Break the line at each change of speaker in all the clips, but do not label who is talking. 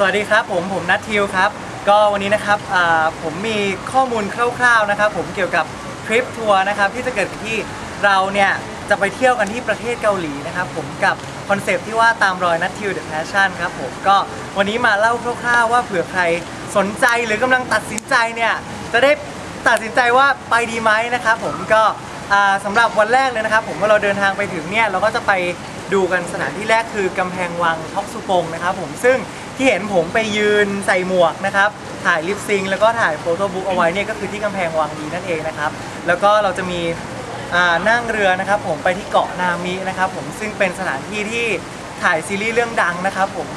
สวัสดีครับผมผมนัททิวครับ ก็วันนี้นะครับผมมีข้อมูลคร่าวๆนะครับผมเกี่ยวกับทริปทัวร์นะครับที่จะเกิดขึ้นที่เราเนี่ยจะไปเที่ยวกันที่ประเทศเกาหลีนะครับผมกับคอนเซปต์ที่ว่าตามรอยนัททิวเดอะแพชชั่นครับผมก็วันนี้มาเล่าคร่าวๆว่าเผื่อใครสนใจหรือกำลังตัดสินใจเนี่ยจะได้ตัดสินใจว่าไปดีไหมนะครับผมก็อ่าสำหรับวันแรกเลยนะครับผมว่าเราเดินทางไปถึงเนี่ยเราก็จะไป ดูกันสถานที่แรกคือกำแพงวังท็อกสุปงนะครับผมซึ่งที่เห็นผมไปยืนใส่หมวกนะครับถ่ายลิปซิงแล้วก็ถ่ายโฟโต้บุ๊กเอาไว้เนี่ยก็คือที่กำแพงวังดีนั่นเองนะครับแล้วก็เราจะมีนั่งเรือนะครับผมไปที่เกาะนามินะครับผมซึ่งเป็นสถานที่ที่ถ่ายซีรีส์เรื่องดังนะครับผม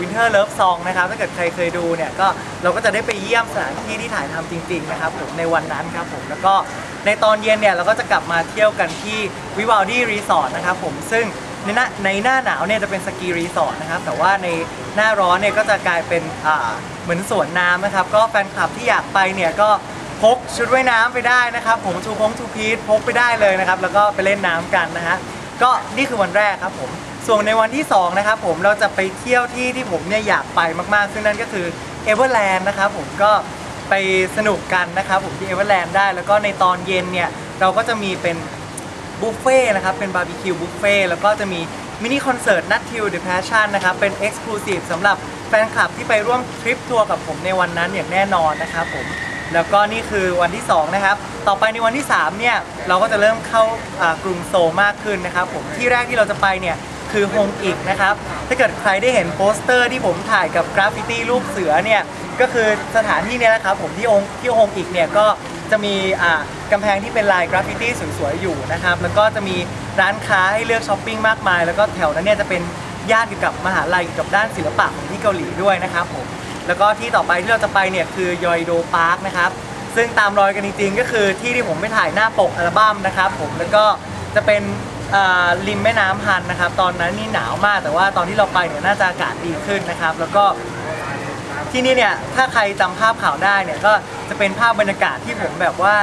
วินเทอร์เลิฟซองนะครับถ้าเกิดใครเคยดูเนี่ยก็เราก็จะได้ไปเยี่ยมสถานที่ที่ถ่ายทำจริงๆนะครับผมในวันนั้นครับผมแล้วก็ในตอนเย็นเนี่ยเราก็จะกลับมาเที่ยวกันที่วิวาลดี้รีสอร์ทนะครับผมซึ่ง ในหน้าในหน้าหนาวเนี่ยจะเป็นสกีรีสอร์ทนะครับ แต่ว่าในหน้าร้อนเนี่ยก็จะกลายเป็นอ่าเหมือนสวนน้ำนะครับ ก็แฟนคลับที่อยากไปเนี่ยก็พกชุดว่ายน้ำไปได้นะครับ ผมทูพงทูพีทพกไปได้เลยนะครับ แล้วก็ไปเล่นน้ำกันนะฮะก็นี่คือวันแรกครับผม ส่วนในวันที่ 2 นะครับผมเราจะไปเที่ยวที่ที่ผมเนี่ยอยากไปมากๆ ซึ่งนั่นก็คือเอเวอร์แลนด์นะครับผมก็ไปสนุกกันนะครับผมที่เอเวอร์แลนด์ได้ แล้วก็ในตอนเย็นเนี่ยเราก็จะมีเป็น บุฟเฟ่ต์นะครับ เป็นบาร์บีคิวบุฟเฟ่ต์แล้วก็จะมีมินิคอนเสิร์ตนัททิวเดอะแพชชั่นนะครับ เป็นเอ็กซ์คลูซีฟสำหรับแฟนคลับที่ไปร่วมทริปทัวร์กับผมในวันนั้นอย่างแน่นอนนะครับผมแล้วก็นี่คือวันที่ 2 นะครับ ต่อไปในวันที่ 3 เนี่ย เราก็จะเริ่มเข้ากรุงโซลมากขึ้นนะครับผม ที่แรกที่เราจะไปเนี่ย คือฮงอีกนะครับ ถ้าเกิดใครได้เห็นโปสเตอร์ที่ผมถ่ายกับกราฟฟิตี้รูปเสือเนี่ย ก็คือสถานที่นี้นะครับผมที่องที่ฮงอีกเนี่ยก็ จะมีอ่ากำแพงที่เป็นลายกราฟฟิตี้สวยๆอยู่นะครับ แล้วก็จะมีร้านค้าให้เลือกช้อปปิ้งมากมาย แล้วก็แถวนั้นเนี่ยจะเป็นย่านเกี่ยวกับมหาลัยเกี่ยวกับด้านศิลปะของที่เกาหลีด้วยนะครับผม แล้วก็ที่ต่อไปที่เราจะไปเนี่ยคือยอยโดพาร์คนะครับ ซึ่งตามรอยกันจริงๆก็คือที่ที่ผมไปถ่ายหน้าปกอัลบั้มนะครับผม แล้วก็จะเป็นอ่าริมแม่น้ำฮันนะครับ ตอนนั้นนี่หนาวมากแต่ว่าตอนที่เราไปเนี่ยน่าจะอากาศดีขึ้นนะครับ แล้วก็ ที่นี่เนี่ยถ้าใครจำภาพข่าวได้เนี่ยก็จะเป็นภาพบรรยากาศที่ผมแบบว่า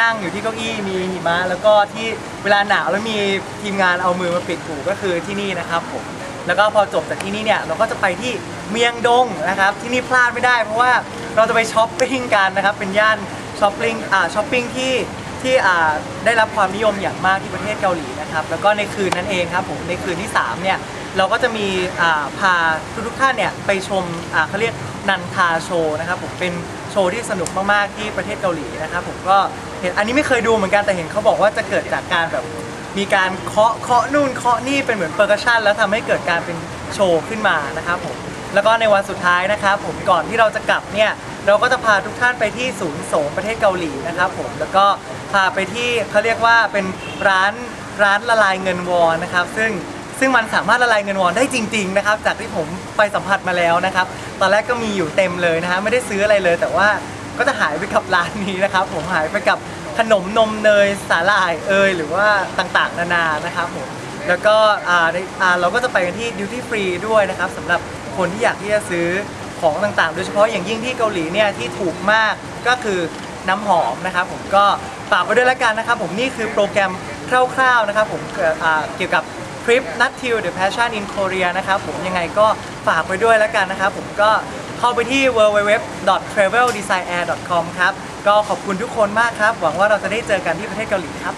นั่งอยู่ที่เก้าอี้มีหิมะแล้วก็ที่เวลาหนาวแล้วมีทีมงานเอามือมาปิดหูก็คือที่นี่นะครับผมแล้วก็พอจบจากที่นี่เนี่ยเราก็จะไปที่เมียงดงนะครับที่นี่พลาดไม่ได้ เพราะว่าเราจะไปช้อปปิ้งกันนะครับเป็นย่านช้อปปิ้งอ่าช้อปปิ้งที่ที่อ่าได้รับความนิยมอย่างมากที่ประเทศเกาหลีนะครับแล้วก็ในคืนนั้นเองครับผมในคืนที่สามเนี่ย เราก็จะมีพาทุกๆท่านเนี่ยไปชมเขาเรียกนันทาโชว์นะครับผมเป็นโชว์ที่สนุกมากๆที่ประเทศเกาหลีนะครับผมก็เห็นอันนี้ไม่เคยดูเหมือนกันแต่เห็นเขาบอกว่าจะเกิดจากการแบบมีการเคาะเคาะนู่นเคาะนี่เป็นเหมือนเปอร์คัชชันแล้วทำให้เกิดการเป็นโชว์ขึ้นมานะครับผมแล้วก็ในวันสุดท้ายนะครับผมก่อนที่เราจะกลับเนี่ยเราก็จะพาทุกท่านไปที่ศูนย์สมประเทศเกาหลีนะครับผมแล้วก็พาไปที่เขาเรียกว่าเป็นร้านร้านละลายเงินวอนนะครับ ซึ่ง ซึ่งมันสามารถละลายเงินวอนได้จริง ๆ นะครับ จากที่ผมไปสัมผัสมาแล้วนะครับ ตอนแรกก็มีอยู่เต็มเลยนะฮะไม่ได้ซื้ออะไรเลย แต่ว่าก็จะหายไปกับร้านนี้นะครับ ผมหายไปกับขนมนมเนยสาหร่ายเอยหรือว่าต่างๆ นานานะครับผมแล้วก็อ่าในอ่าเราก็จะไปกันที่ดิวตี้ฟรีด้วยนะครับสำหรับคนที่อยากที่จะซื้อของต่างๆ โดยเฉพาะอย่างยิ่งที่เกาหลีเนี่ยที่ถูกมากก็คือน้ำหอมนะครับผมก็ฝากไว้ด้วยแล้วกันนะครับผมนี่คือโปรแกรมคร่าวๆนะครับผมเกี่ยวกับ ทริปนัททิว The Passion in Korea นะครับผมยังไงก็ฝากไปด้วยแล้วกันนะครับ ผมก็เข้าไปที่ www.traveldesignair.com ครับ ก็ขอบคุณทุกคนมากครับ หวังว่าเราจะได้เจอกันที่ประเทศเกาหลีครับ